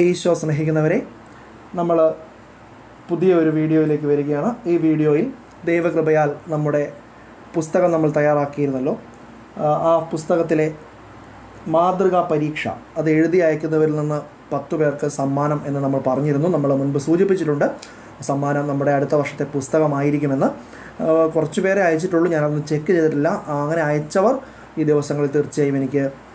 ഈശോ സ്നേഹിക്കുന്നവരെ നമ്മൾ പുതിയ ഒരു വീഡിയോയിലേക്ക് വരികയാണ്. ഈ വീഡിയോയിൽ ദൈവകൃപയാൽ നമ്മുടെ പുസ്തകം നമ്മൾ തയ്യാറാക്കിയിരുന്നല്ലോ. ആ, പുസ്തകത്തിലെ മാതൃകാ പരീക്ഷ അത് എഴുതി അയക്കുന്നവരിൽ നിന്ന് പത്ത് പേർക്ക് സമ്മാനം എന്ന് നമ്മൾ പറഞ്ഞിരുന്നു. നമ്മൾ മുൻപ് സൂചിപ്പിച്ചിട്ടുണ്ട്. സമ്മാനം നമ്മുടെ അടുത്ത വർഷത്തെ പുസ്തകമായിരിക്കുമെന്ന്. കുറച്ച് പേരെ അയച്ചിട്ടുള്ളൂ. ഞാനതൊന്ന് ചെക്ക് ചെയ്തിട്ടില്ല. അങ്ങനെ അയച്ചവർ ഈ ദിവസങ്ങളിൽ തീർച്ചയായും എനിക്ക്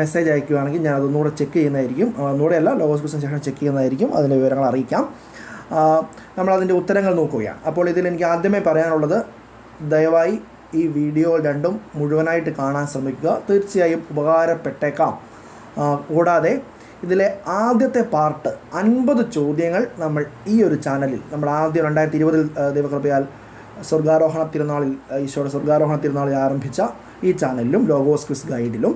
മെസ്സേജ് അയക്കുകയാണെങ്കിൽ ഞാൻ അതൊന്നുകൂടെ ചെക്ക് ചെയ്യുന്നതായിരിക്കും. ഒന്നുകൂടെ അല്ല ലോഗോസ് ക്വസ്റ്റൻ ശേഷം ചെക്ക് ചെയ്യുന്നതായിരിക്കും. അതിന്റെ വിവരങ്ങൾ അറിയിക്കാം. നമ്മളതിന്റെ ഉത്തരങ്ങൾ നോക്കുകയാണ്. അപ്പോൾ ഇതിൽ എനിക്ക് ആദ്യമേ പറയാനുള്ളത് ദയവായി ഈ വീഡിയോ രണ്ടും മുഴുവനായിട്ട് കാണാൻ ശ്രമിക്കുക. തീർച്ചയായും ഉപകാരപ്പെട്ടേക്കാം. കൂടാതെ ഇതിലെ ആദ്യത്തെ പാർട്ട് അൻപത് ചോദ്യങ്ങൾ നമ്മൾ ഈ ഒരു ചാനലിൽ നമ്മൾ ആദ്യം രണ്ടായിരത്തി ഇരുപതിൽ ദൈവകൃപയാൽ സ്വർഗാരോഹണ തിരുനാളിൽ ഈശോയുടെ സ്വർഗാരോഹണ തിരുനാളിൽ ആരംഭിച്ച ഈ ചാനലിലും ലോഗോസ് ക്വിസ് ഗൈഡിലും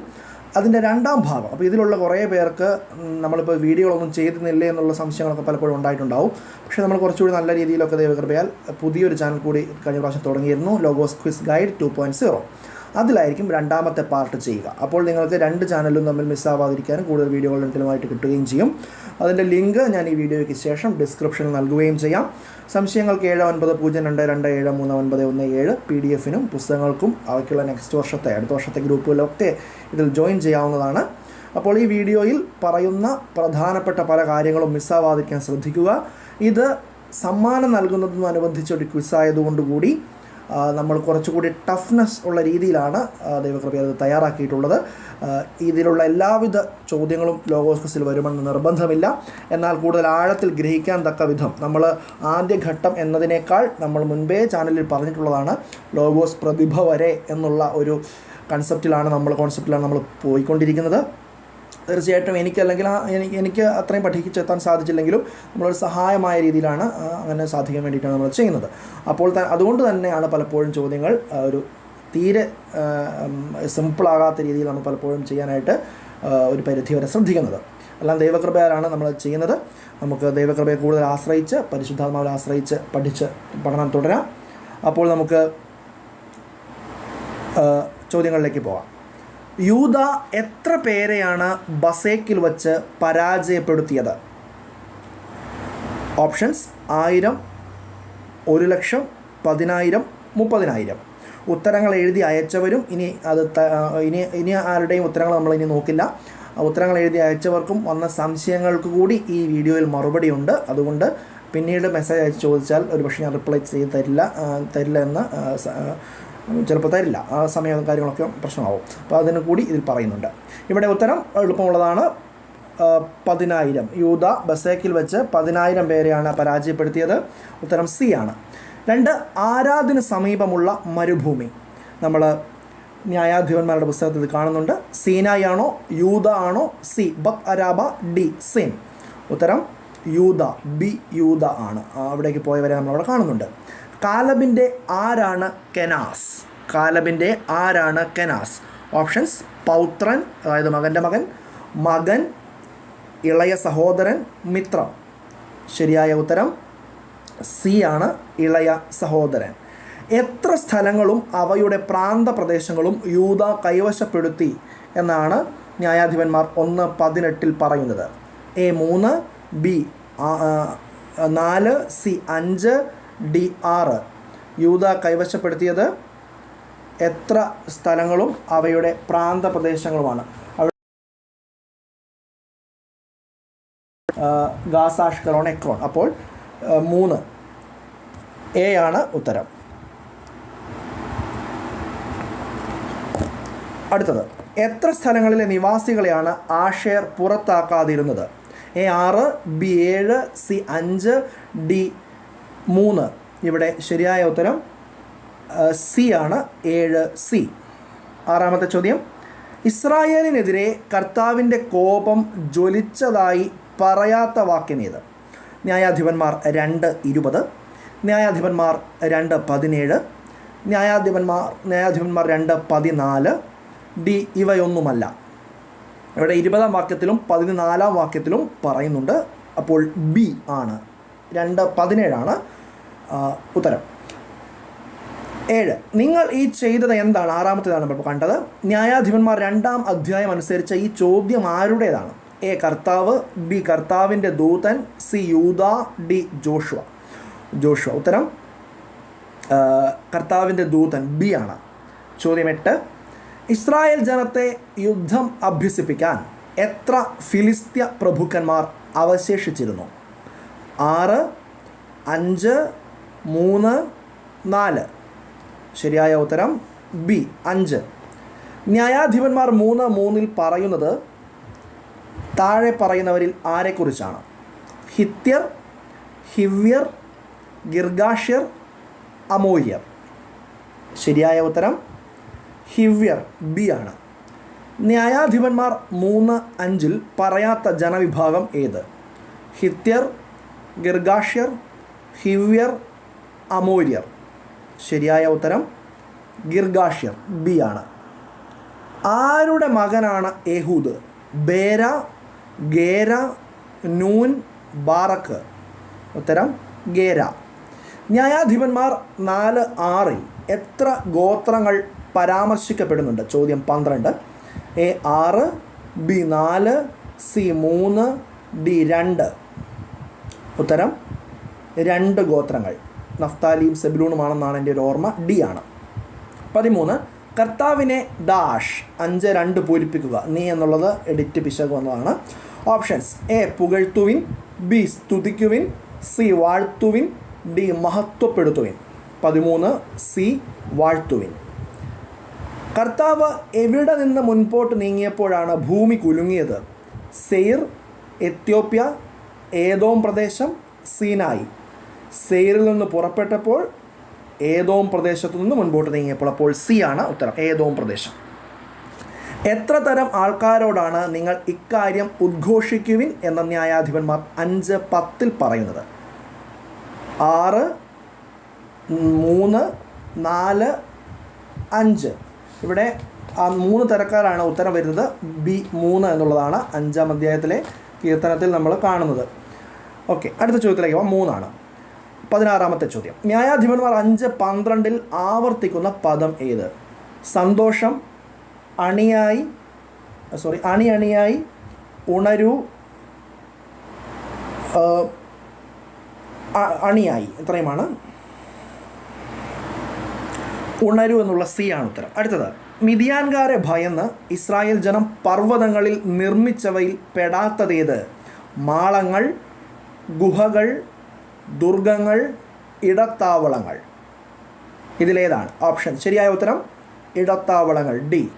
അതിന്റെ രണ്ടാം ഭാഗം. അപ്പോൾ ഇതിലുള്ള കുറേ പേർക്ക് നമ്മളിപ്പോൾ വീഡിയോകളൊന്നും ചെയ്തിരുന്നില്ലേ എന്നുള്ള സംശയങ്ങളൊക്കെ പലപ്പോഴും ഉണ്ടായിട്ടുണ്ടാവും. പക്ഷേ നമ്മൾ കുറച്ചുകൂടി നല്ല രീതിയിലൊക്കെ ദൈവകൃപയാൽ പുതിയൊരു ചാനൽ കൂടി കഴിഞ്ഞ പ്രാവശ്യം തുടങ്ങിയിരുന്നു. Logos quiz guide two point zero. അതിലായിരിക്കും രണ്ടാമത്തെ പാർട്ട് ചെയ്യുക. അപ്പോൾ നിങ്ങൾക്ക് രണ്ട് ചാനലും തമ്മിൽ മിസ്സാവാതിരിക്കാനും കൂടുതൽ വീഡിയോകൾ രണ്ടിലുമായിട്ട് കിട്ടുകയും ചെയ്യും. അതിന്റെ ലിങ്ക് ഞാൻ ഈ വീഡിയോയ്ക്ക് ശേഷം ഡിസ്ക്രിപ്ഷനിൽ നൽകുകയും ചെയ്യാം. സംശയങ്ങൾക്ക് ഏഴ് ഒൻപത് പൂജ്യം രണ്ട് രണ്ട് ഏഴ് മൂന്ന് ഒൻപത് ഒന്ന് ഏഴ് പി ഡി എഫിനും പുസ്തകങ്ങൾക്കും അവയ്ക്കുള്ള നെക്സ്റ്റ് വർഷത്തെ അടുത്ത വർഷത്തെ ഗ്രൂപ്പുകളിലൊക്കെ ഇതിൽ ജോയിൻ ചെയ്യാവുന്നതാണ്. അപ്പോൾ ഈ വീഡിയോയിൽ പറയുന്ന പ്രധാനപ്പെട്ട പല കാര്യങ്ങളും മിസ്സാവാതിരിക്കാൻ ശ്രദ്ധിക്കുക. ഇത് സമ്മാനം നൽകുന്നതിനോടനുബന്ധിച്ച് ഒരു ക്വിസ് ആയതുകൊണ്ടുകൂടി നമ്മൾ കുറച്ചുകൂടി ടഫ്നെസ് ഉള്ള രീതിയിലാണ് ദൈവകൃപ അത് തയ്യാറാക്കിയിട്ടുള്ളത്. ഇതിലുള്ള എല്ലാവിധ ചോദ്യങ്ങളും ലോകോസ്കസിൽ വരുമെന്ന് നിർബന്ധമില്ല. എന്നാൽ കൂടുതൽ ആഴത്തിൽ ഗ്രഹിക്കാൻ തക്ക വിധം നമ്മൾ ആദ്യഘട്ടം എന്നതിനേക്കാൾ നമ്മൾ മുൻപേ ചാനലിൽ പറഞ്ഞിട്ടുള്ളതാണ് ലോഗോസ് പ്രതിഭ വരെ എന്നുള്ള ഒരു കൺസെപ്റ്റിലാണ് നമ്മൾ കോൺസെപ്റ്റിലാണ് നമ്മൾ പോയിക്കൊണ്ടിരിക്കുന്നത്. തീർച്ചയായിട്ടും എനിക്കല്ലെങ്കിൽ എനിക്ക് എനിക്ക് അത്രയും പഠിച്ചെത്താൻ സാധിച്ചില്ലെങ്കിലും നമ്മളൊരു സഹായമായ രീതിയിലാണ് അങ്ങനെ സാധിക്കാൻ വേണ്ടിയിട്ടാണ് നമ്മൾ ചെയ്യുന്നത്. അപ്പോൾ അതുകൊണ്ട് തന്നെയാണ് പലപ്പോഴും ചോദ്യങ്ങൾ ഒരു തീരെ സിമ്പിളാകാത്ത രീതിയിൽ നമ്മൾ പലപ്പോഴും ചെയ്യാനായിട്ട് ഒരു പരിധി വരെ ശ്രദ്ധിക്കുന്നത്. എല്ലാം ദൈവകൃപയാലാണ് നമ്മൾ ചെയ്യുന്നത്. നമുക്ക് ദൈവകൃപയെ കൂടുതൽ ആശ്രയിച്ച് പരിശുദ്ധാത്മാവിനെ ആശ്രയിച്ച് പഠിച്ച് പഠനം തുടരാം. അപ്പോൾ നമുക്ക് ചോദ്യങ്ങളിലേക്ക് പോവാം. യൂത എത്ര പേരെയാണ് ബസേക്കിൽ വച്ച് പരാജയപ്പെടുത്തിയത്? ഓപ്ഷൻസ് ആയിരം ഒരു ലക്ഷം പതിനായിരം മുപ്പതിനായിരം. ഉത്തരങ്ങൾ എഴുതി അയച്ചവരും ഇനി അത് ഇനി ഇനി ആരുടെയും ഉത്തരങ്ങൾ നമ്മൾ ഇനി നോക്കില്ല. ഉത്തരങ്ങൾ എഴുതി അയച്ചവർക്കും വന്ന സംശയങ്ങൾക്ക് കൂടി ഈ വീഡിയോയിൽ മറുപടി ഉണ്ട്. അതുകൊണ്ട് പിന്നീട് മെസ്സേജ് അയച്ച് ചോദിച്ചാൽ ഒരു പക്ഷേ ഞാൻ റിപ്ലൈ ചെയ്ത് തരില്ല തരില്ല എന്ന് ചിലപ്പോൾ തരില്ല ആ സമയം കാര്യങ്ങളൊക്കെ പ്രശ്നമാവും. അപ്പോൾ അതിന് കൂടി ഇതിൽ പറയുന്നുണ്ട്. ഇവിടെ ഉത്തരം എളുപ്പമുള്ളതാണ്. പതിനായിരം. യൂത ബസേക്കിൽ വെച്ച് പതിനായിരം പേരെയാണ് പരാജയപ്പെടുത്തിയത്. ഉത്തരം സി ആണ്. രണ്ട് ആരാധന സമീപമുള്ള മരുഭൂമി. നമ്മൾ ന്യായാധിപന്മാരുടെ പുസ്തകത്തിൽ കാണുന്നുണ്ട്. സീനായി ആണോ യൂത ആണോ സി ബക് അരാബ ഡി സെയിം ഉത്തരം യൂത ബി യൂത ആണ്. അവിടേക്ക് പോയവരെ നമ്മളവിടെ കാണുന്നുണ്ട്. കാലബിന്റെ ആരാണ് കെനാസ്? കാലബിന്റെ ആരാണ് കെനാസ്? ഓപ്ഷൻസ് പൗത്രൻ അതായത് മകന്റെ മകൻ മകൻ ഇളയ സഹോദരൻ മിത്രം. ശരിയായ ഉത്തരം സി ആണ് ഇളയ സഹോദരൻ. എത്ര സ്ഥലങ്ങളും അവയുടെ പ്രാന്തപ്രദേശങ്ങളും യൂത കൈവശപ്പെടുത്തി എന്നാണ് ന്യായാധിപന്മാർ ഒന്ന് പതിനെട്ടിൽ പറയുന്നത്. എ മൂന്ന് ബി നാല് സി അഞ്ച് ഡി ആറ് യൂത കൈവശപ്പെടുത്തിയത് എത്ര സ്ഥലങ്ങളും അവയുടെ പ്രാന്തപ്രദേശങ്ങളുമാണ്. പ്രദേശങ്ങളുമാണ് ഗാസാഷ്കറോൺ എക്രോൺ. അപ്പോൾ മൂന്ന്. എ ആണ് ഉത്തരം. അടുത്തത്. എത്ര സ്ഥലങ്ങളിലെ നിവാസികളെയാണ് ആഷേർ പുറത്താക്കാതിരുന്നത്? എ ആറ് ബി ഏഴ് സി അഞ്ച് ഡി മൂന്ന്. ഇവിടെ ശരിയായ ഉത്തരം സി ആണ്. ഏഴ് സി. ആറാമത്തെ ചോദ്യം. ഇസ്രായേലിനെതിരെ കർത്താവിന്റെ കോപം ജ്വലിച്ചതായി പറയാത്ത വാക്യമേത് ന്യായാധിപന്മാർ രണ്ട് ഇരുപത് ന്യായാധിപന്മാർ രണ്ട് പതിനേഴ് ന്യായാധിപന്മാർ ന്യായാധിപന്മാർ രണ്ട് പതിനാല്. ഡി ഇവയൊന്നുമല്ല. ഇവിടെ ഇരുപതാം വാക്യത്തിലും പതിനാലാം വാക്യത്തിലും പറയുന്നുണ്ട്. അപ്പോൾ ബി ആണ്. രണ്ട് പതിനേഴാണ്. ഉത്തരം. ഏഴ് നിങ്ങൾ ഈ ചെയ്തത് എന്താണ്? ആറാമത്തേതാണ് നമ്മൾ കണ്ടത്. ന്യായാധിപന്മാർ രണ്ടാം അധ്യായം അനുസരിച്ച് ഈ ചോദ്യം ആരുടേതാണ്? എ കർത്താവ് ബി കർത്താവിന്റെ ദൂതൻ സി യൂത ഡി ജോഷുവ. ജോഷുവ ഉത്തരം. കർത്താവിന്റെ ദൂതൻ ബി ആണ്. ചോദ്യം എട്ട് ഇസ്രായേൽ ജനത്തെ യുദ്ധം അഭ്യസിപ്പിക്കാൻ എത്ര ഫിലിസ്ത്യ പ്രഭുക്കന്മാർ അവശേഷിച്ചിരുന്നു? ആറ് അഞ്ച് മൂന്ന് നാല്. ശരിയായ ഉത്തരം ബി അഞ്ച്. ന്യായാധിപന്മാർ മൂന്ന് മൂന്നിൽ പറയുന്നത് താഴെ പറയുന്നവരിൽ ആരെക്കുറിച്ചാണ്? ഹിത്യർ ഹിവ്യർ ഗിർഗാഷ്യർ അമോര്യർ. ശരിയായ ഉത്തരം ഹിവ്യർ ബി ആണ്. ന്യായാധിപന്മാർ മൂന്ന് അഞ്ചിൽ പറയാത്ത ജനവിഭാഗം ഏത്? ഹിത്യർ ഗിർഗാഷ്യർ ഹിവ്യർ അമോര്യർ. ശരിയായ ഉത്തരം ഗിർഗാഷ്യർ ബി ആണ്. ആരുടെ മകനാണ് ഏഹൂദ്? ബേര ഗേര നൂൻ ബാറക്ക്. ഉത്തരം ഗേര. ന്യായാധിപന്മാർ നാല് ആറിൽ എത്ര ഗോത്രങ്ങൾ പരാമർശിക്കപ്പെടുന്നുണ്ട്? ചോദ്യം പന്ത്രണ്ട്. എ ആറ് ബി നാല് സി മൂന്ന് ഡി രണ്ട്. ഉത്തരം രണ്ട് ഗോത്രങ്ങൾ. നഫ്താലിയും സെബിലൂണുമാണെന്നാണ് എന്റെ ഒരു ഓർമ്മ. ഡി ആണ്. പതിമൂന്ന് കർത്താവിനെ ഡാഷ് അഞ്ച് രണ്ട് പൂരിപ്പിക്കുക. നീ എന്നുള്ളത് എഡിറ്റ് പിശക് വന്നതാണ്. ഓപ്ഷൻസ് എ പുകഴ്ത്തുവിൻ ബി സ്തുതിക്കുവിൻ സി വാഴ്ത്തുവിൻ ഡി മഹത്വപ്പെടുത്തുവിൻ. പതിമൂന്ന് സി വാഴ്ത്തുവിൻ. കർത്താവ് എവിടെ നിന്ന് മുൻപോട്ട് നീങ്ങിയപ്പോഴാണ് ഭൂമി കുലുങ്ങിയത്? സെയിർ എത്യോപ്യ ഏതോം പ്രദേശം സീനായി. സെയിരിൽ നിന്ന് പുറപ്പെട്ടപ്പോൾ ഏതോം പ്രദേശത്തു നിന്ന് മുൻപോട്ട് നീങ്ങിയപ്പോൾ അപ്പോൾ സി ആണ് ഉത്തരം. ഏതോം പ്രദേശം. എത്ര തരം ആൾക്കാരോടാണ് നിങ്ങൾ ഇക്കാര്യം ഉദ്ഘോഷിക്കുവിൻ എന്ന ന്യായാധിപന്മാർ അഞ്ച് പത്തിൽ പറയുന്നത്. ആറ് മൂന്ന് നാല് അഞ്ച്. ഇവിടെ മൂന്ന് തരക്കാരാണ് ഉത്തരം വരുന്നത്. ബി മൂന്ന് എന്നുള്ളതാണ് അഞ്ചാം അധ്യായത്തിലെ കീർത്തനത്തിൽ നമ്മൾ കാണുന്നത്. ഓക്കെ അടുത്ത ചോദ്യത്തിലേക്ക് പോകാം മൂന്നാണ്. പതിനാറാമത്തെ ചോദ്യം. ന്യായാധിപന്മാർ അഞ്ച് പന്ത്രണ്ടിൽ ആവർത്തിക്കുന്ന പദം ഏത്? സന്തോഷം അണിയായി സോറി അണി അണിയായി ഉണരു അണിയായി. ഇത്രയുമാണ്. ഉണരു എന്നുള്ള സി ആണ് ഉത്തരം. അടുത്തത് മിതിയാൻകാരെ ഭയന്ന് ഇസ്രായേൽ ജനം പർവതങ്ങളിൽ നിർമ്മിച്ചവയിൽ പെടാത്തതേത്? മാളങ്ങൾ ഗുഹകൾ ദുർഗങ്ങൾ ഇടത്താവളങ്ങൾ. ഇതിലേതാണ് ഓപ്ഷൻ. ശരിയായ ഉത്തരം ഇടത്താവളങ്ങൾ. ഡി.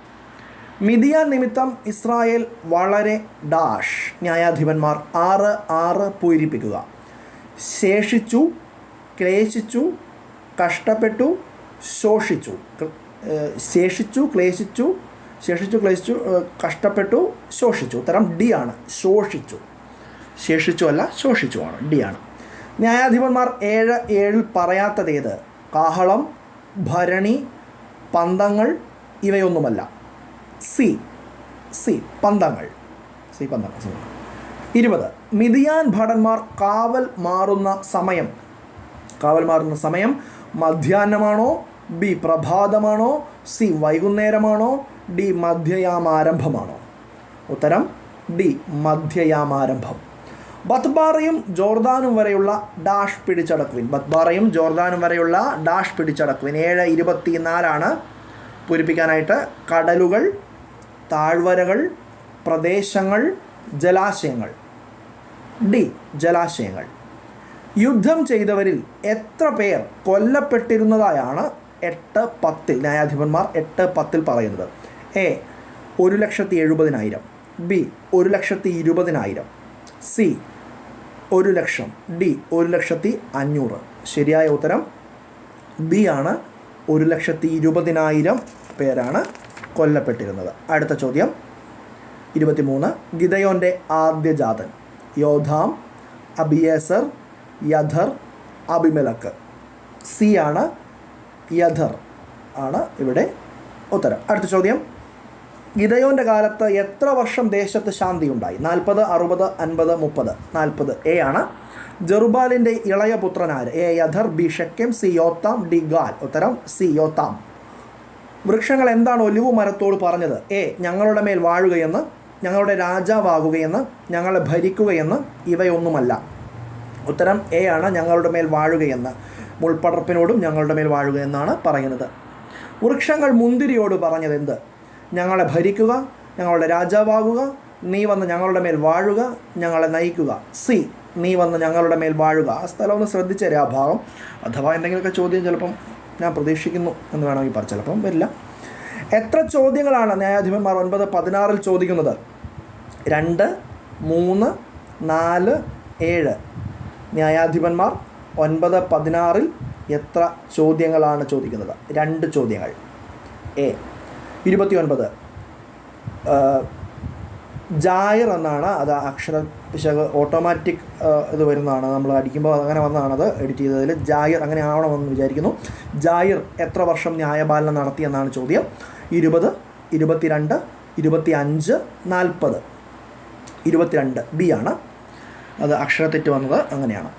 മിതിയ നിമിത്തം ഇസ്രായേൽ വളരെ ഡാഷ്. ന്യായാധിപന്മാർ ആറ് ആറ് പൂരിപ്പിക്കുക. ശേഷിച്ചു ക്ലേശിച്ചു കഷ്ടപ്പെട്ടു ശോഷിച്ചു. ശേഷിച്ചു ക്ലേശിച്ചു ശേഷിച്ചു ക്ലേശിച്ചു കഷ്ടപ്പെട്ടു ശോഷിച്ചു. ഉത്തരം ഡി ആണ്. ശോഷിച്ചു. ശേഷിച്ചു അല്ല ശോഷിച്ചു ആണ്. ഡി ആണ്. ന്യായാധിപന്മാർ ഏഴ് ഏഴിൽ പറയാത്തതേത് കാഹളം ഭരണി പന്തങ്ങൾ ഇവയൊന്നുമല്ല. സി സി പന്തങ്ങൾ സി പന്തങ്ങൾ. ഇരുപത് മിതിയാൻ ഭടന്മാർ കാവൽ മാറുന്ന സമയം. കാവൽ മാറുന്ന സമയം മധ്യാഹ്നമാണോ? ബി പ്രഭാതമാണോ? സി വൈകുന്നേരമാണോ? ഡി മധ്യയാമാരംഭമാണോ? ഉത്തരം ഡി മധ്യയാമാരംഭം. ബത്ബാറയും ജോർദാനും വരെയുള്ള ഡാഷ് പിടിച്ചടക്കുവിൻ ബത്ബാറയും ജോർദാനും വരെയുള്ള ഡാഷ് പിടിച്ചടക്കുവിൻ ഏഴ് ഇരുപത്തിനാലാണ് പൂരിപ്പിക്കാനായിട്ട് കടലുകൾ താഴ്വരകൾ പ്രദേശങ്ങൾ ജലാശയങ്ങൾ. ഡി ജലാശയങ്ങൾ. യുദ്ധം ചെയ്തവരിൽ എത്ര പേർ കൊല്ലപ്പെട്ടിരുന്നതായാണ് എട്ട് പത്തിൽ ന്യായാധിപന്മാർ എട്ട് പത്തിൽ പറയുന്നത്. എ ഒരു ലക്ഷത്തി എഴുപതിനായിരം. ബി ഒരു ലക്ഷത്തി ഇരുപതിനായിരം. സി ഒരു ലക്ഷം. ഡി ഒരു ലക്ഷത്തി അഞ്ഞൂറ്. ശരിയായ ഉത്തരം ബി ആണ്. ഒരു ലക്ഷത്തി ഇരുപതിനായിരം പേരാണ് കൊല്ലപ്പെട്ടിരുന്നത്. അടുത്ത ചോദ്യം. ഇരുപത്തിമൂന്ന്. ഗിതയോന്റെ ആദ്യ ജാതൻ. യോധാം അബിയേസർ യഥർ അബിമലക്ക് സി ആണ് യഥർ ആണ് ഇവിടെ ഉത്തരം. അടുത്ത ചോദ്യം. ഗിതയോന്റെ കാലത്ത് എത്ര വർഷം ദേശത്ത് ശാന്തി ഉണ്ടായി നാൽപ്പത് അറുപത് അൻപത് മുപ്പത്. നാൽപ്പത്. എ ആണ്. ജെറുബാലിന്റെ ഇളയ പുത്രനാര് എ. യഥർ ബി. ഷെkem സി. യോത്താം ഡി. ഗാൽ. ഉത്തരം സി. യോത്താം. വൃക്ഷങ്ങൾ എന്താണ് ഒലിവു മരത്തോട് പറഞ്ഞത്? എ. ഞങ്ങളുടെ മേൽ വാഴുകയെന്ന് ഞങ്ങളുടെ രാജാവാകുകയെന്ന് ഞങ്ങളെ ഭരിക്കുകയെന്ന് ഇവയൊന്നുമല്ല. ഉത്തരം എ ആണ്. ഞങ്ങളുടെ മേൽ വാഴുകയെന്ന്. മുൾപ്പടർപ്പിനോടും ഞങ്ങളുടെ മേൽ വാഴുകയെന്നാണ് പറയുന്നത്. വൃക്ഷങ്ങൾ മുന്തിരിയോട് പറഞ്ഞത് എന്ത് ഞങ്ങളെ ഭരിക്കുക ഞങ്ങളുടെ രാജാവാകുക നീ വന്ന് ഞങ്ങളുടെ മേൽ വാഴുക ഞങ്ങളെ നയിക്കുക. സി നീ വന്ന് ഞങ്ങളുടെ മേൽ വാഴുക. ആ സ്ഥലം ഒന്ന് ശ്രദ്ധിച്ചേരെ ആ ഭാഗം. അഥവാ എന്തെങ്കിലുമൊക്കെ ചോദ്യം ചിലപ്പം ഞാൻ പ്രതീക്ഷിക്കുന്നു എന്ന് വേണമെങ്കിൽ പറ ചിലപ്പം വരില്ല. എത്ര ചോദ്യങ്ങളാണ് ന്യായാധിപന്മാർ ഒൻപത് പതിനാറിൽ ചോദിക്കുന്നത്? രണ്ട് മൂന്ന് നാല് ഏഴ്. ന്യായാധിപന്മാർ ഒൻപത് പതിനാറിൽ എത്ര ചോദ്യങ്ങളാണ് ചോദിക്കുന്നത്? രണ്ട് ചോദ്യങ്ങൾ. എ ഇരുപത്തി ഒൻപത് ജായർ എന്നാണ് അത് അക്ഷര പിശക് ഓട്ടോമാറ്റിക് ഇത് വരുന്നതാണ്. നമ്മൾ അടിക്കുമ്പോൾ അങ്ങനെ വന്നതാണ് അത് എഡിറ്റ് ചെയ്തതിൽ. ജായർ അങ്ങനെ ആവണമെന്ന് വിചാരിക്കുന്നു. ജായർ എത്ര വർഷം ന്യായപാലനം നടത്തിയെന്നാണ് ചോദ്യം. ഇരുപത് ഇരുപത്തിരണ്ട് ഇരുപത്തി അഞ്ച് നാൽപ്പത്. ഇരുപത്തിരണ്ട് ബി ആണ്. അത് അക്ഷരത്തെറ്റ് വന്നത് അങ്ങനെയാണ്.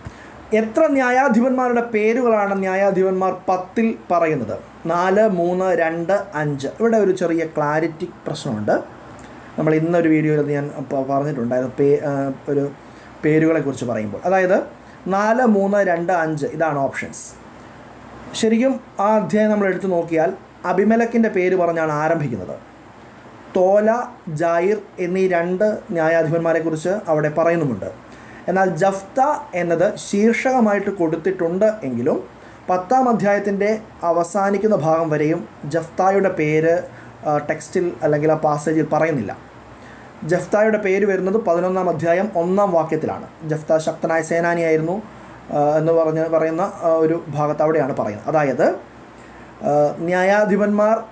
എത്ര ന്യായാധിപന്മാരുടെ പേരുകളാണ് ന്യായാധിപന്മാർ പത്തിൽ പറയുന്നത്? നാല് മൂന്ന് രണ്ട് അഞ്ച്. ഇവിടെ ഒരു ചെറിയ ക്ലാരിറ്റി പ്രശ്നമുണ്ട്. നമ്മൾ ഇന്നൊരു വീഡിയോയിൽ ഞാൻ പറഞ്ഞിട്ടുണ്ടായിരുന്നു പേ ഒരു പേരുകളെക്കുറിച്ച് പറയുമ്പോൾ. അതായത് നാല് മൂന്ന് രണ്ട് അഞ്ച് ഇതാണ് ഓപ്ഷൻസ് ശരിക്കും ആ അധ്യായം നമ്മൾ എടുത്തു നോക്കിയാൽ അഭിമലക്കിന്റെ പേര് പറഞ്ഞാണ് ആരംഭിക്കുന്നത്. തോല ജായിർ എന്നീ രണ്ട് ന്യായാധിപന്മാരെക്കുറിച്ച് അവിടെ പറയുന്നുമുണ്ട്. എന്നാൽ ജഫ്ത എന്നത് ശീർഷകമായിട്ട് കൊടുത്തിട്ടുണ്ട് എങ്കിലും പത്താം അധ്യായത്തിന്റെ അവസാനിക്കുന്ന ഭാഗം വരെയും ജഫ്തായുടെ പേര് ടെക്സ്റ്റിൽ അല്ലെങ്കിൽ ആ പാസേജിൽ പറയുന്നില്ല. ജഫ്തായുടെ പേര് വരുന്നത് പതിനൊന്നാം അധ്യായം ഒന്നാം വാക്യത്തിലാണ്. ജഫ്ത ശക്തനായ സേനാനിയായിരുന്നു എന്ന് പറഞ്ഞ് പറയുന്ന ഒരു ഭാഗത്ത് അവിടെയാണ് പറയുന്നത്. അതായത് ന്യായാധിപന്മാർ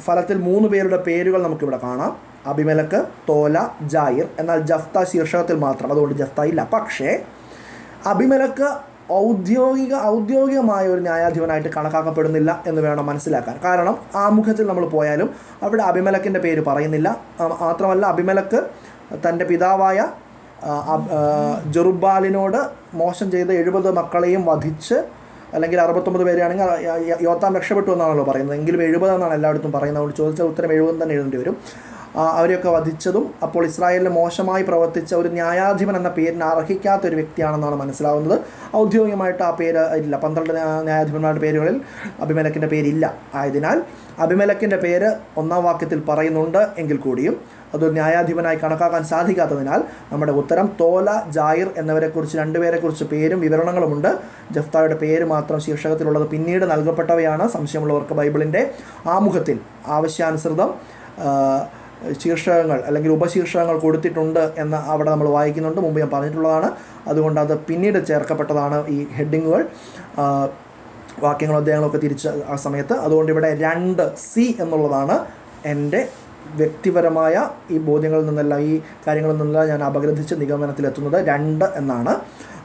ഫലത്തിൽ മൂന്ന് പേരുടെ പേരുകൾ നമുക്കിവിടെ കാണാം. അഭിമലക്ക് തോല ജായിർ. എന്നാൽ ജഫ്ത ശീർഷകത്തിൽ മാത്രം. അതുകൊണ്ട് ജഫ്ത ഇല്ല. പക്ഷേ അഭിമലക്ക് ഔദ്യോഗിക ഔദ്യോഗികമായ ഒരു ന്യായാധിപനായിട്ട് കണക്കാക്കപ്പെടുന്നില്ല എന്ന് വേണം മനസ്സിലാക്കാൻ. കാരണം ആമുഖത്തിൽ നമ്മൾ പോയാലും അവിടെ അഭിമലക്കിന്റെ പേര് പറയുന്നില്ല. മാത്രമല്ല അഭിമലക്ക് തന്റെ പിതാവായ ജെറുബാലിനോട് മോശം ചെയ്ത എഴുപത് മക്കളെയും വധിച്ച് അല്ലെങ്കിൽ അറുപത്തൊമ്പത് പേരെയാണെങ്കിൽ ആ, യ- യ- യോത്താം രക്ഷപ്പെട്ടു എന്നാണല്ലോ പറയുന്നത്. എങ്കിലും എഴുപതെന്നാണ് എല്ലായിടത്തും പറയുന്നത്. അതുകൊണ്ട് ചോദിച്ച ഉത്തരം എഴുപത് തന്നെ എഴുതേണ്ടി വരും. അവരെയൊക്കെ വധിച്ചതും അപ്പോൾ ഇസ്രായേലിന് മോശമായി പ്രവർത്തിച്ച ഒരു ന്യായാധിപൻ എന്ന പേരിന് അർഹിക്കാത്ത ഒരു വ്യക്തിയാണെന്നാണ് മനസ്സിലാവുന്നത്. ഔദ്യോഗികമായിട്ട് ആ പേര് ഇല്ല. പന്ത്രണ്ട് ന്യാ- ന്യായാധിപന്മാരുടെ പേരുകളിൽ അഭിമലക്കിന്റെ പേരില്ല. ആയതിനാൽ അഭിമലക്കിന്റെ പേര് ഒന്നാം വാക്യത്തിൽ പറയുന്നുണ്ട് എങ്കിൽ കൂടിയും അതൊരു ന്യായാധിപനായി കണക്കാക്കാൻ സാധിക്കാത്തതിനാൽ നമ്മുടെ ഉത്തരം തോല ജായിർ എന്നിവരെക്കുറിച്ച് രണ്ടുപേരെക്കുറിച്ച് പേരും വിവരണങ്ങളുമുണ്ട്. ജഫ്തായുടെ പേര് മാത്രം ശീർഷകത്തിലുള്ളത് പിന്നീട് നൽകപ്പെട്ടവയാണ്. സംശയമുള്ളവർക്ക് ബൈബിളിന്റെ ആമുഖത്തിൽ ആവശ്യാനുസൃതം ശീർഷകങ്ങൾ അല്ലെങ്കിൽ ഉപശീർഷകങ്ങൾ കൊടുത്തിട്ടുണ്ട് എന്ന് അവിടെ നമ്മൾ വായിക്കുന്നുണ്ട്. മുമ്പ് ഞാൻ പറഞ്ഞിട്ടുള്ളതാണ്. അതുകൊണ്ട് അത് പിന്നീട് ചേർക്കപ്പെട്ടതാണ് ഈ ഹെഡിങ്ങുകൾ. വാക്യങ്ങളും അധ്യായങ്ങളൊക്കെ തിരിച്ച ആ സമയത്ത്. അതുകൊണ്ട് ഇവിടെ രണ്ട് സി എന്നുള്ളതാണ് എന്റെ വ്യക്തിപരമായ ഈ ബോധ്യങ്ങളിൽ നിന്നല്ല ഈ കാര്യങ്ങളിൽ നിന്നല്ല ഞാൻ അപഗ്രഥിച്ച് നിഗമനത്തിലെത്തുന്നത് രണ്ട് എന്നാണ്.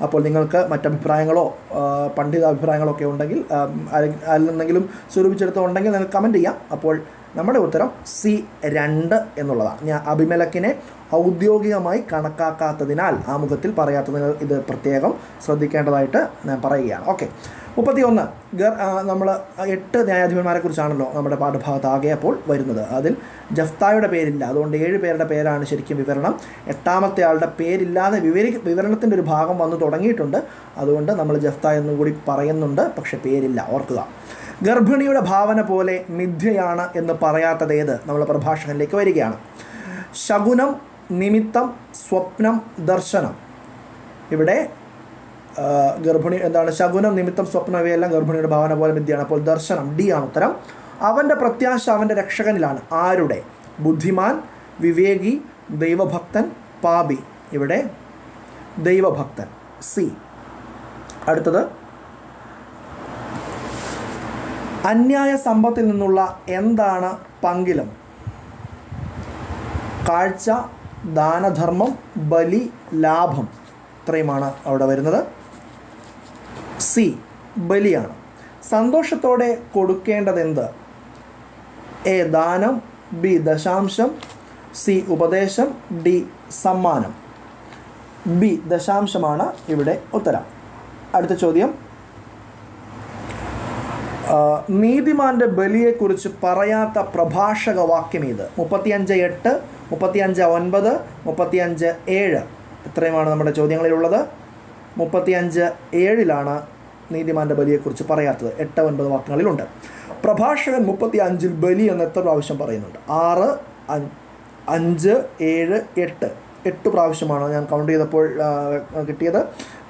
അപ്പോൾ നിങ്ങൾക്ക് മറ്റഭിപ്രായങ്ങളോ പണ്ഡിത അഭിപ്രായങ്ങളോ ഒക്കെ ഉണ്ടെങ്കിൽ ആ, അല്ലെങ്കിൽ അതിൽ നിന്നെങ്കിലും സ്വരൂപിച്ചെടുത്തുണ്ടെങ്കിൽ നിങ്ങൾക്ക് കമന്റ് ചെയ്യാം. അപ്പോൾ നമ്മുടെ ഉത്തരം സി രണ്ട് എന്നുള്ളതാണ്. ഞാൻ അഭിമലക്കിനെ ഔദ്യോഗികമായി കണക്കാക്കാത്തതിനാൽ ആമുഖത്തിൽ പറയാത്തതിനാൽ ഇത് പ്രത്യേകം ശ്രദ്ധിക്കേണ്ടതായിട്ട് ഞാൻ പറയുകയാണ്. ഓക്കെ. മുപ്പത്തി ഒന്ന് ഗർ നമ്മൾ എട്ട് ന്യായാധിപന്മാരെ കുറിച്ചാണല്ലോ നമ്മുടെ പാഠഭാഗത്ത് ആകെ അപ്പോൾ വരുന്നത്. അതിൽ ജഫ്തായുടെ പേരില്ല. അതുകൊണ്ട് ഏഴ് പേരുടെ പേരാണ് ശരിക്കും വിവരണം. എട്ടാമത്തെ ആളുടെ പേരില്ലാതെ വിവരി വിവരണത്തിന്റെ ഒരു ഭാഗം വന്നു തുടങ്ങിയിട്ടുണ്ട്. അതുകൊണ്ട് നമ്മൾ ജഫ്ത എന്നും കൂടി പറയുന്നുണ്ട്. പക്ഷേ പേരില്ല. ഓർക്കുക. ഗർഭിണിയുടെ ഭാവന പോലെ മിഥ്യയാണ് എന്ന് പറയാത്തത് ഏത്? നമ്മൾ പ്രഭാഷണത്തിലേക്ക് വരികയാണ്. ശകുനം നിമിത്തം സ്വപ്നം ദർശനം. ഇവിടെ ഗർഭിണി എന്താണ്? ശകുനം നിമിത്തം സ്വപ്നം ഇവയെല്ലാം ഗർഭിണിയുടെ ഭാവന പോലെ മിഥ്യയാണ്. അപ്പോൾ ദർശനം ഡി ആണ് ഉത്തരം. അവന്റെ പ്രത്യാശ അവന്റെ രക്ഷകനിലാണ്. ആരുടെ? ബുദ്ധിമാൻ വിവേകി ദൈവഭക്തൻ പാപി. ഇവിടെ ദൈവഭക്തൻ. സി. അടുത്തത് അന്യായ സമ്പത്തിൽ നിന്നുള്ള എന്താണ് പങ്കിലം? കാഴ്ച ദാനധർമ്മം ബലി ലാഭം ഇത്രയുമാണ് അവിടെ വരുന്നത്. സി ബലിയാണ്. സന്തോഷത്തോടെ കൊടുക്കേണ്ടത് എന്ത് എ ദാനം ബി ദശാംശം സി ഉപദേശം ഡി സമ്മാനം. ബി ദശാംശമാണ് ഇവിടെ ഉത്തരം. അടുത്ത ചോദ്യം. നീതിമാന്റെ ബലിയെക്കുറിച്ച് പറയാത്ത പ്രഭാഷക വാക്യം ഇത്. മുപ്പത്തിയഞ്ച് എട്ട് മുപ്പത്തി അഞ്ച് ഒൻപത് മുപ്പത്തി അഞ്ച് ഏഴ്. ഇത്രയുമാണ് നമ്മുടെ ചോദ്യങ്ങളിലുള്ളത്. മുപ്പത്തി അഞ്ച് ഏഴിലാണ് നീതിമാന്റെ ബലിയെക്കുറിച്ച് പറയാത്തത്. എട്ട് ഒൻപത് വാക്യങ്ങളിലുണ്ട്. പ്രഭാഷകൻ മുപ്പത്തി അഞ്ചിൽ ബലി എന്ന് എത്ര പ്രാവശ്യം പറയുന്നുണ്ട്? ആറ് അഞ്ച് ഏഴ് എട്ട്. എട്ട് പ്രാവശ്യമാണ് ഞാൻ കൗണ്ട് ചെയ്തപ്പോൾ കിട്ടിയത്?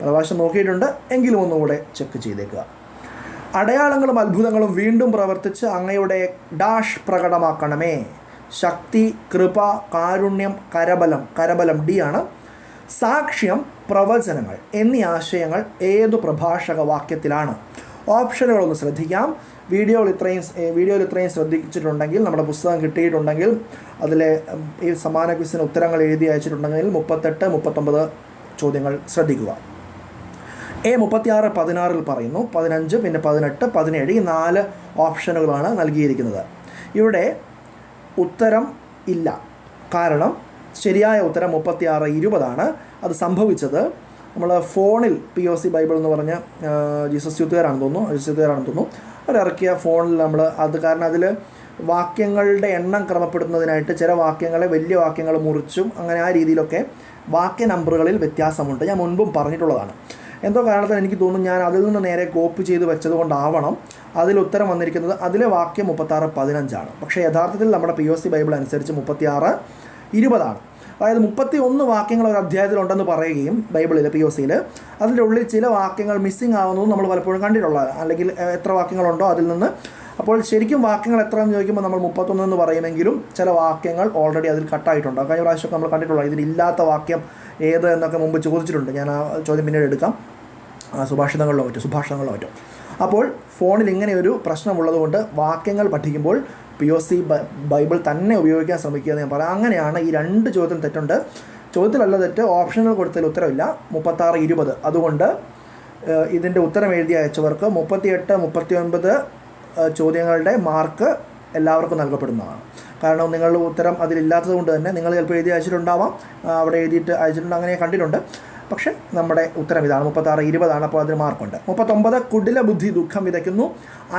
പ്രഭാഷം നോക്കിയിട്ടുണ്ട്. എങ്കിലും ഒന്നുകൂടെ ചെക്ക് ചെയ്തേക്കുക. അടയാളങ്ങളും അത്ഭുതങ്ങളും വീണ്ടും പ്രവർത്തിച്ച് അങ്ങയുടെ ഡാഷ് പ്രകടമാക്കണമേ. ശക്തി കൃപ കാരുണ്യം കരബലം കരബലം ഡി ആണ്. സാക്ഷ്യം പ്രവചനങ്ങൾ എന്നീ ആശയങ്ങൾ ഏതു പ്രഭാഷക വാക്യത്തിലാണ്? ഓപ്ഷനുകളൊന്ന് ശ്രദ്ധിക്കാം. വീഡിയോയിൽ ഇത്രയും വീഡിയോയിൽ ഇത്രയും ശ്രദ്ധിച്ചിട്ടുണ്ടെങ്കിൽ നമ്മുടെ പുസ്തകം കിട്ടിയിട്ടുണ്ടെങ്കിൽ അതിലെ ഈ സമാന ക്വിസിന് ഉത്തരങ്ങൾ എഴുതി അയച്ചിട്ടുണ്ടെങ്കിൽ മുപ്പത്തെട്ട് മുപ്പത്തൊമ്പത് ചോദ്യങ്ങൾ ശ്രദ്ധിക്കുക. എ മുപ്പത്തിയാറ് പതിനാറിൽ പറയുന്നു. പതിനഞ്ച് പിന്നെ പതിനെട്ട് പതിനേഴ് ഈ നാല് ഓപ്ഷനുകളാണ് നൽകിയിരിക്കുന്നത്. ഇവിടെ ഉത്തരം ഇല്ല. കാരണം ശരിയായ ഉത്തരം മുപ്പത്തിയാറ് ഇരുപതാണ്. അത് സംഭവിച്ചത് നമ്മൾ ഫോണിൽ പി ഒ സി ബൈബിൾ എന്ന് പറഞ്ഞ ജീസസ് യൂത്തുകാരാണെന്ന് തോന്നുന്നു. ജീസസ് യൂത്തുകാരാണെന്ന് തോന്നുന്നു. അവരിറക്കിയ ഫോണിൽ നമ്മൾ അത് കാരണം അതിൽ വാക്യങ്ങളുടെ എണ്ണം ക്രമപ്പെടുത്തുന്നതിനായിട്ട് ചില വാക്യങ്ങളെ വലിയ വാക്യങ്ങൾ മുറിച്ചും അങ്ങനെ ആ രീതിയിലൊക്കെ വാക്യ നമ്പറുകളിൽ വ്യത്യാസമുണ്ട്. ഞാൻ മുൻപും പറഞ്ഞിട്ടുള്ളതാണ്. എന്തോ കാരണത്തിന് എനിക്ക് തോന്നുന്നു ഞാൻ അതിൽ നിന്ന് നേരെ കോപ്പ് ചെയ്ത് വെച്ചത് കൊണ്ടാവണം അതിൽ ഉത്തരം വന്നിരിക്കുന്നത് അതിലെ വാക്യം മുപ്പത്താറ് പതിനഞ്ചാണ്. പക്ഷേ യഥാർത്ഥത്തിൽ നമ്മുടെ പി ഒ സി ബൈബിൾ അനുസരിച്ച് മുപ്പത്തിയാറ് ഇരുപതാണ്. അതായത് മുപ്പത്തി ഒന്ന് വാക്യങ്ങൾ ഒരു അധ്യായത്തിലുണ്ടെന്ന് പറയുകയും ബൈബിളിൽ പി ഒ സിയിൽ അതിന്റെ ഉള്ളിൽ ചില വാക്യങ്ങൾ മിസ്സിംഗ് ആവുന്നതും നമ്മൾ പലപ്പോഴും കണ്ടിട്ടുള്ളത് അല്ലെങ്കിൽ എത്ര വാക്യങ്ങളുണ്ടോ അതിൽ നിന്ന്. അപ്പോൾ ശരിക്കും വാക്യങ്ങൾ എത്ര എന്ന് ചോദിക്കുമ്പോൾ നമ്മൾ മുപ്പത്തൊന്ന് എന്ന് പറയുമെങ്കിലും ചില വാക്യങ്ങൾ ഓൾറെഡി അതിൽ കട്ടായിട്ടുണ്ട് കഴിഞ്ഞ പ്രാവശ്യമൊക്കെ നമ്മൾ കണ്ടിട്ടുള്ളത് ഇതിലില്ലാത്ത വാക്യം ഏത് എന്നൊക്കെ മുമ്പ് ചോദിച്ചിട്ടുണ്ട്. ഞാൻ ആ ചോദ്യം പിന്നീട് എടുക്കാം. സുഭാഷിതങ്ങളിലോ മറ്റോ സുഭാഷിതങ്ങളിലോ മറ്റോ. അപ്പോൾ ഫോണിൽ ഇങ്ങനെ ഒരു പ്രശ്നമുള്ളതുകൊണ്ട് വാക്യങ്ങൾ പഠിക്കുമ്പോൾ പി ഒ സി ബൈബിൾ തന്നെ ഉപയോഗിക്കാൻ ശ്രമിക്കുക എന്ന് ഞാൻ പറയാം. അങ്ങനെയാണ് ഈ രണ്ട് ചോദ്യത്തിൽ തെറ്റുണ്ട്. ചോദ്യത്തിലല്ല തെറ്റ് ഓപ്ഷനുകൾ കൊടുത്തതിൽ ഉത്തരവില്ല. മുപ്പത്താറ് ഇരുപത്. അതുകൊണ്ട് ഇതിന്റെ ഉത്തരം എഴുതി അയച്ചവർക്ക് മുപ്പത്തിയെട്ട് മുപ്പത്തി ഒൻപത് ചോദ്യങ്ങളുടെ മാർക്ക് എല്ലാവർക്കും നൽകപ്പെടുന്നതാണ്. കാരണം നിങ്ങളുടെ ഉത്തരം അതിലില്ലാത്തത് കൊണ്ട് തന്നെ നിങ്ങൾ ചിലപ്പോൾ എഴുതി അയച്ചിട്ടുണ്ടാവാം. അവിടെ എഴുതിയിട്ട് അയച്ചിട്ടുണ്ട് അങ്ങനെ കണ്ടിട്ടുണ്ട്. പക്ഷേ നമ്മുടെ ഉത്തരം ഇതാണ് മുപ്പത്താറ് ഇരുപതാണ് അപ്പോൾ അതിന് മാർക്കുണ്ട്. മുപ്പത്തൊമ്പത് കുടില ബുദ്ധി ദുഃഖം വിതയ്ക്കുന്നു.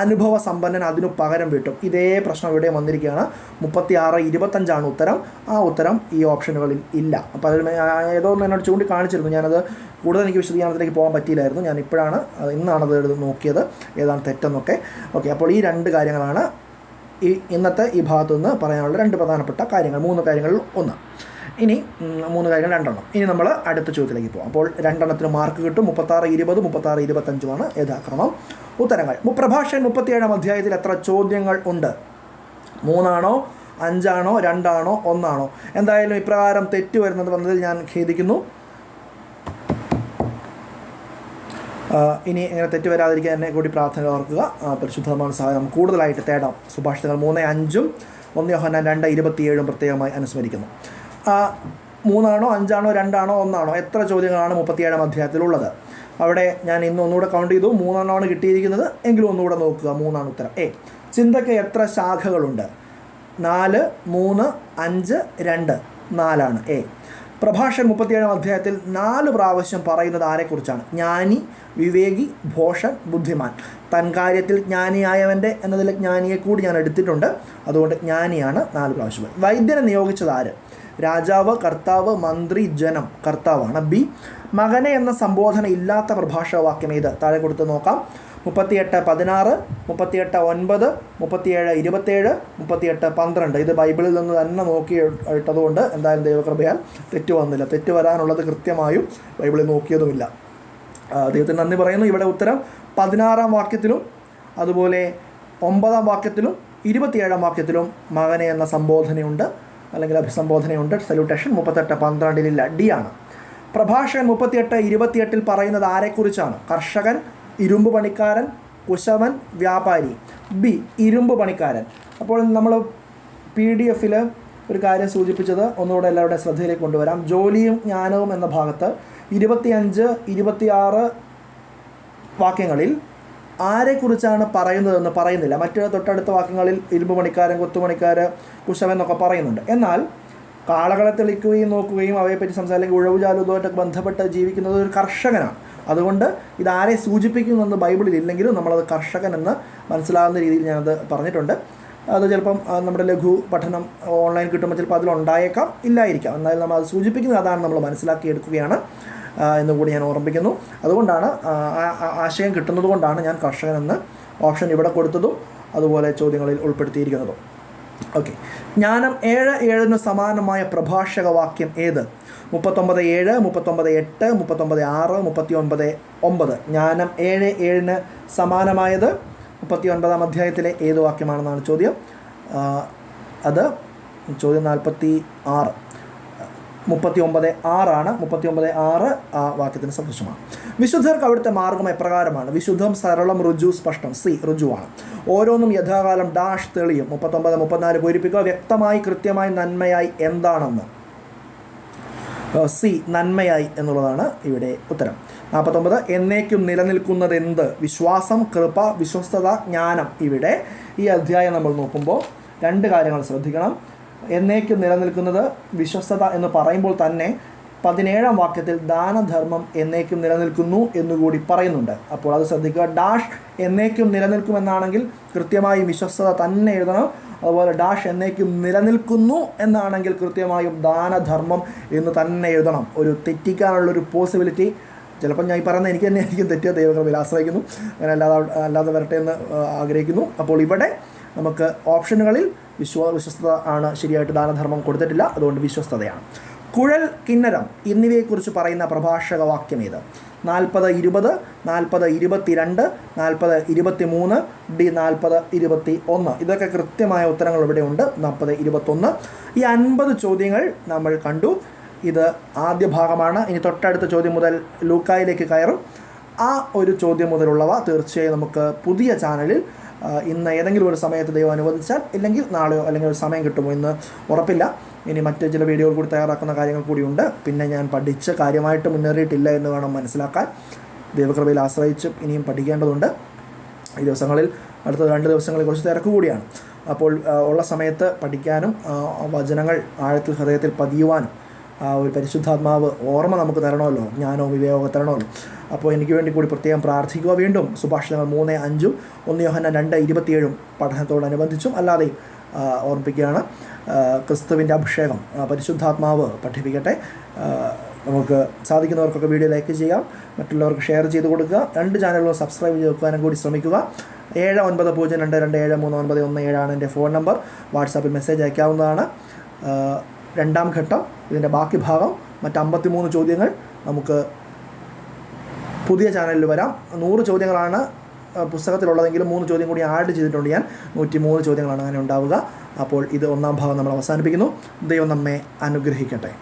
അനുഭവ സമ്പന്നൻ അതിനു പകരം വീട്ടും. ഇതേ പ്രശ്നം ഇവിടെ വന്നിരിക്കുകയാണ്. മുപ്പത്തിയാറ് ഇരുപത്തഞ്ചാണ് ഉത്തരം. ആ ഉത്തരം ഈ ഓപ്ഷനുകളിൽ ഇല്ല. അപ്പോൾ അതിൽ ഏതോ ഒന്ന് എന്നോട് ചൂണ്ടി കാണിച്ചിരുന്നു ഞാനത് കൂടുതൽ എനിക്ക് വിശദീകരണത്തിലേക്ക് പോകാൻ പറ്റിയില്ലായിരുന്നു. ഞാൻ ഇപ്പോഴാണ് ഇന്നാണത് നോക്കിയത്. ഏതാണ് തെറ്റെന്നൊക്കെ. ഓക്കെ അപ്പോൾ ഈ രണ്ട് കാര്യങ്ങളാണ് ഈ ഇന്നത്തെ ഈ ഭാഗത്തു നിന്ന് പറയാനുള്ള രണ്ട് പ്രധാനപ്പെട്ട കാര്യങ്ങൾ. മൂന്ന് കാര്യങ്ങളിൽ ഒന്ന്. ഇനി മൂന്ന് കാര്യങ്ങൾ രണ്ടെണ്ണം. ഇനി നമ്മൾ അടുത്ത ചോദ്യത്തിലേക്ക് പോകും അപ്പോൾ രണ്ടെണ്ണത്തിന് മാർക്ക് കിട്ടും. മുപ്പത്താറ് ഇരുപത് മുപ്പത്താറ് ഇരുപത്തഞ്ചുമാണ് യഥാക്രമം. ഉത്തരങ്ങൾ. മുപ്രഭാഷൻ മുപ്പത്തിയേഴാം അധ്യായത്തിൽ എത്ര ചോദ്യങ്ങൾ ഉണ്ട്? മൂന്നാണോ അഞ്ചാണോ രണ്ടാണോ ഒന്നാണോ? എന്തായാലും ഇപ്രകാരം തെറ്റ് വരുന്നത് വന്നതിൽ ഞാൻ ഖേദിക്കുന്നു. ഇനി ഇങ്ങനെ തെറ്റ് വരാതിരിക്കാൻ എന്നെ കൂടി പ്രാർത്ഥന ഓർക്കുക. പരിശുദ്ധമാണ് സഹായം കൂടുതലായിട്ട് തേടാം. സുഭാഷിതങ്ങൾ മൂന്ന് അഞ്ചും ഒന്ന് യോഹന്നാൻ രണ്ട് ഇരുപത്തിയേഴും പ്രത്യേകമായി അനുസ്മരിക്കുന്നു. മൂന്നാണോ അഞ്ചാണോ രണ്ടാണോ ഒന്നാണോ? എത്ര ചോദ്യങ്ങളാണ് മുപ്പത്തിയേഴാം അധ്യായത്തിലുള്ളത്? അവിടെ ഞാൻ ഇന്ന് ഒന്നുകൂടെ കൗണ്ട് ചെയ്തു. മൂന്നെണ്ണമാണ് കിട്ടിയിരിക്കുന്നത്. എങ്കിലും ഒന്നുകൂടെ നോക്കുക. മൂന്നാണ് ഉത്തരം. എ ചിന്തയ്ക്ക് എത്ര ശാഖകളുണ്ട്? നാല് മൂന്ന് അഞ്ച് രണ്ട്. നാലാണ്. എ പ്രഭാഷൻ മുപ്പത്തിയേഴാം അധ്യായത്തിൽ നാല് പ്രാവശ്യം പറയുന്നത് ആരെക്കുറിച്ചാണ്? ജ്ഞാനി വിവേകി ഭോഷൻ ബുദ്ധിമാൻ. തൻ കാര്യത്തിൽ ജ്ഞാനിയായവന്റെ എന്നതിൽ ജ്ഞാനിയെ കൂടി ഞാൻ എടുത്തിട്ടുണ്ട്. അതുകൊണ്ട് ജ്ഞാനിയാണ് നാല് പ്രാവശ്യം. വൈദ്യനെ നിയോഗിച്ചത് ആര്? രാജാവ് കർത്താവ് മന്ത്രി ജനം. കർത്താവാണ്. ബി. മകനെ എന്ന സംബോധന ഇല്ലാത്ത പ്രഭാഷകവാക്യം ഏത്? താഴെ കൊടുത്ത് നോക്കാം. മുപ്പത്തിയെട്ട് പതിനാറ് മുപ്പത്തിയെട്ട് ഒൻപത് മുപ്പത്തിയേഴ് ഇരുപത്തേഴ് മുപ്പത്തിയെട്ട് പന്ത്രണ്ട്. ഇത് ബൈബിളിൽ നിന്ന് തന്നെ നോക്കി ഇട്ടതുകൊണ്ട് എന്തായാലും ദൈവകൃപയാൽ തെറ്റ് വന്നില്ല. തെറ്റ് വരാനുള്ളത് കൃത്യമായും ബൈബിളിൽ നോക്കിയതുമില്ല. ദൈവത്തിന് നന്ദി പറയുന്നു. ഇവിടെ ഉത്തരം പതിനാറാം വാക്യത്തിലും അതുപോലെ ഒമ്പതാം വാക്യത്തിലും ഇരുപത്തിയേഴാം വാക്യത്തിലും മകനെ എന്ന സംബോധനയുണ്ട്. അല്ലെങ്കിൽ അഭിസംബോധനയുണ്ട്. സല്യൂട്ടേഷൻ മുപ്പത്തെട്ട് പന്ത്രണ്ടിൽ ഡി ആണ്. പ്രഭാഷകൻ മുപ്പത്തിയെട്ട് ഇരുപത്തിയെട്ടിൽ പറയുന്നത് ആരെക്കുറിച്ചാണ്? കർഷകൻ ഇരുമ്പ് പണിക്കാരൻ കുശവൻ വ്യാപാരി. ബി ഇരുമ്പ് പണിക്കാരൻ. അപ്പോൾ നമ്മൾ പി ഡി എഫിൽ ഒരു കാര്യം സൂചിപ്പിച്ചത് ഒന്നുകൂടെ എല്ലാവരുടെ ശ്രദ്ധയിലേക്ക് കൊണ്ടുവരാം. ജോലിയും ജ്ഞാനവും എന്ന ഭാഗത്ത് ഇരുപത്തിയഞ്ച് ഇരുപത്തിയാറ് വാക്യങ്ങളിൽ ആരെക്കുറിച്ചാണ് പറയുന്നതെന്ന് പറയുന്നില്ല. മറ്റ് തൊട്ടടുത്ത വാക്യങ്ങളിൽ ഇരുമ്പ് പണിക്കാരൻ കൊത്തുപണിക്കാർ കുശവൻ എന്നൊക്കെ പറയുന്നുണ്ട്. എന്നാൽ കാളകളെ തെളിക്കുകയും നോക്കുകയും അവയെപ്പറ്റി സംസാരിക്കുക ഉഴവു ജാലുതുമായിട്ടൊക്കെ ബന്ധപ്പെട്ട് ജീവിക്കുന്നത് ഒരു കർഷകനാണ്. അതുകൊണ്ട് ഇതാരെ സൂചിപ്പിക്കുന്നതെന്ന് ബൈബിളിൽ ഇല്ലെങ്കിലും നമ്മളത് കർഷകൻ എന്ന് മനസ്സിലാകുന്ന രീതിയിൽ ഞാനത് പറഞ്ഞിട്ടുണ്ട്. അത് ചിലപ്പം നമ്മുടെ ലഘു പഠനം ഓൺലൈൻ കിട്ടുമ്പോൾ ചിലപ്പോൾ അതിലുണ്ടായേക്കാം ഇല്ലായിരിക്കാം. എന്നാലും നമ്മൾ അത് സൂചിപ്പിക്കുന്നത് അതാണ് നമ്മൾ മനസ്സിലാക്കിയെടുക്കുകയാണ്. ആ, എന്ന് കൂടി ഞാൻ ഓർമ്മിപ്പിക്കുന്നു. അതുകൊണ്ടാണ് ആശയം കിട്ടുന്നത് കൊണ്ടാണ് ഞാൻ കർഷകനെന്ന് ഓപ്ഷൻ ഇവിടെ കൊടുത്തതും അതുപോലെ ചോദ്യങ്ങളിൽ ഉൾപ്പെടുത്തിയിരിക്കുന്നതും. ഓക്കെ ജ്ഞാനം ഏഴ് ഏഴിന് സമാനമായ പ്രഭാഷക വാക്യം ഏത്? മുപ്പത്തൊമ്പത് ഏഴ് മുപ്പത്തൊമ്പത് എട്ട് മുപ്പത്തൊമ്പത് ആറ് മുപ്പത്തി ഒൻപത് ഒമ്പത്. ജ്ഞാനം ഏഴ് ഏഴിന് സമാനമായത്? മുപ്പത്തി ഒൻപതാം അധ്യായത്തിലെ ഏത് വാക്യമാണെന്നാണ് ചോദ്യം. അത് ചോദ്യം നാൽപ്പത്തി ആറ്. മുപ്പത്തി ഒമ്പത് ആറാണ്. മുപ്പത്തി ഒമ്പത് ആറ് ആ വാക്യത്തിന് സദൃശമാണ് വിശുദ്ധർക്ക് അവിടുത്തെ മാർഗം എപ്രകാരമാണ്? വിശുദ്ധം സരളം റുജു സ്പഷ്ടം. സി റുജുവാണ് ഓരോന്നും യഥാകാലം ഡാഷ് തെളിയും. മുപ്പത്തൊമ്പത് മുപ്പത്തിനാല് പൂരിപ്പിക്കുക വ്യക്തമായി കൃത്യമായി നന്മയായി എന്താണെന്ന്. സി നന്മയായി എന്നുള്ളതാണ് ഇവിടെ ഉത്തരം. നാൽപ്പത്തൊമ്പത് എന്നേക്കും നിലനിൽക്കുന്നത് എന്ത് വിശ്വാസം കൃപ വിശ്വസ്തത ജ്ഞാനം. ഇവിടെ ഈ അധ്യായം നമ്മൾ നോക്കുമ്പോൾ രണ്ട് കാര്യങ്ങൾ ശ്രദ്ധിക്കണം. എന്നേക്കും നിലനിൽക്കുന്നത് വിശ്വസ്തത എന്ന് പറയുമ്പോൾ തന്നെ പതിനേഴാം വാക്യത്തിൽ ദാനധർമ്മം എന്നേക്കും നിലനിൽക്കുന്നു എന്നുകൂടി പറയുന്നുണ്ട്. അപ്പോൾ അത് ശ്രദ്ധിക്കുക. ഡാഷ് എന്നേക്കും നിലനിൽക്കുമെന്നാണെങ്കിൽ കൃത്യമായി വിശ്വസ്തത തന്നെ എഴുതണം. അതുപോലെ ഡാഷ് എന്നേക്കും നിലനിൽക്കുന്നു എന്നാണെങ്കിൽ കൃത്യമായും ദാനധർമ്മം എന്ന് തന്നെ എഴുതണം. ഒരു തെറ്റിക്കാനുള്ളൊരു പോസിബിലിറ്റി ചിലപ്പോൾ ഞാൻ ഈ പറയുന്നത് എനിക്ക് തന്നെ ആയിരിക്കും തെറ്റിയ ദൈവകൃപയിൽ ആശ്രയിക്കുന്നു. അങ്ങനെ അല്ലാതെ അല്ലാതെ വരട്ടെ എന്ന് ആഗ്രഹിക്കുന്നു. അപ്പോൾ ഇവിടെ നമുക്ക് ഓപ്ഷനുകളിൽ വിശ്വ വിശ്വസ്തത ആണ് ശരിയായിട്ട് ദാനധർമ്മം കൊടുത്തിട്ടില്ല. അതുകൊണ്ട് വിശ്വസ്തതയാണ്. കുഴൽ കിന്നരം എന്നിവയെക്കുറിച്ച് പറയുന്ന പ്രഭാഷക വാക്യം ഏത്? നാൽപ്പത് ഇരുപത് നാൽപ്പത് ഇരുപത്തിരണ്ട് നാൽപ്പത് ഇരുപത്തി മൂന്ന് ഡി നാൽപ്പത് ഇരുപത്തി ഒന്ന് ഇതൊക്കെ കൃത്യമായ ഉത്തരങ്ങൾ ഇവിടെ ഉണ്ട്. നാൽപ്പത് ഇരുപത്തൊന്ന്. ഈ അൻപത് ചോദ്യങ്ങൾ നമ്മൾ കണ്ടു. ഇത് ആദ്യ ഭാഗമാണ്. ഇനി തൊട്ടടുത്ത ചോദ്യം മുതൽ ലൂക്കായിലേക്ക് കയറും. ആ ഒരു ചോദ്യം മുതലുള്ളവ തീർച്ചയായും നമുക്ക് പുതിയ ചാനലിൽ ഇന്ന് ഏതെങ്കിലും ഒരു സമയത്ത് ദൈവം അനുവദിച്ചാൽ ഇല്ലെങ്കിൽ നാളെയോ അല്ലെങ്കിൽ ഒരു സമയം കിട്ടുമോ ഇന്ന് ഉറപ്പില്ല. ഇനി മറ്റ് ചില വീഡിയോകൾ കൂടി തയ്യാറാക്കുന്ന കാര്യങ്ങൾ കൂടിയുണ്ട് പിന്നെ ഞാൻ പഠിച്ച് കാര്യമായിട്ട് മുന്നേറിയിട്ടില്ല എന്ന് വേണം മനസ്സിലാക്കാൻ. ദൈവകൃപയിൽ ആശ്രയിച്ച് ഇനിയും പഠിക്കേണ്ടതുണ്ട്. ഈ ദിവസങ്ങളിൽ അടുത്ത രണ്ട് ദിവസങ്ങളിൽ കുറച്ച് തിരക്ക് കൂടിയാണ്. അപ്പോൾ ഉള്ള സമയത്ത് പഠിക്കാനും വചനങ്ങൾ ആഴത്തിൽ ഹൃദയത്തിൽ പതിയുവാനും ഒരു പരിശുദ്ധാത്മാവ് ഓർമ്മ നമുക്ക് തരണമല്ലോ. ജ്ഞാനവും വിവേകവും തരണമല്ലോ. അപ്പോൾ എനിക്ക് വേണ്ടി കൂടി പ്രത്യേകം പ്രാർത്ഥിക്കുക വീണ്ടും സുഭാഷിതങ്ങൾ മൂന്ന് അഞ്ചും ഒന്ന് യോഹന രണ്ട് ഇരുപത്തിയേഴും പഠനത്തോടനുബന്ധിച്ചും അല്ലാതെ ഓർമ്മിപ്പിക്കുകയാണ്. ക്രിസ്തുവിന്റെ അഭിഷേകം പരിശുദ്ധാത്മാവ് പഠിപ്പിക്കട്ടെ. നമുക്ക് സാധിക്കുന്നവർക്കൊക്കെ വീഡിയോ ലൈക്ക് ചെയ്യാം. മറ്റുള്ളവർക്ക് ഷെയർ ചെയ്ത് കൊടുക്കുക. രണ്ട് ചാനലുകളും സബ്സ്ക്രൈബ് ചെയ്ത് വെക്കാനും കൂടി ശ്രമിക്കുക. ഏഴ് ഒൻപത് പൂജ്യം രണ്ട് രണ്ട് ഏഴ് മൂന്ന് ഒൻപത് ഒന്ന് ഏഴാണ് എന്റെ ഫോൺ നമ്പർ. വാട്സാപ്പിൽ മെസ്സേജ് അയക്കാവുന്നതാണ്. രണ്ടാം ഘട്ടം ഇതിന്റെ ബാക്കി ഭാഗം മറ്റ് അമ്പത്തിമൂന്ന് ചോദ്യങ്ങൾ നമുക്ക് പുതിയ ചാനലിൽ വരാം. നൂറ് ചോദ്യങ്ങളാണ് പുസ്തകത്തിലുള്ളതെങ്കിലും മൂന്ന് ചോദ്യം കൂടി ആഡ് ചെയ്തിട്ടുണ്ട് ഞാൻ. നൂറ്റി മൂന്ന് ചോദ്യങ്ങളാണ് അങ്ങനെ ഉണ്ടാവുക. അപ്പോൾ ഇത് ഒന്നാം ഭാഗം നമ്മൾ അവസാനിപ്പിക്കുന്നു. ദൈവം നമ്മെ അനുഗ്രഹിക്കട്ടെ.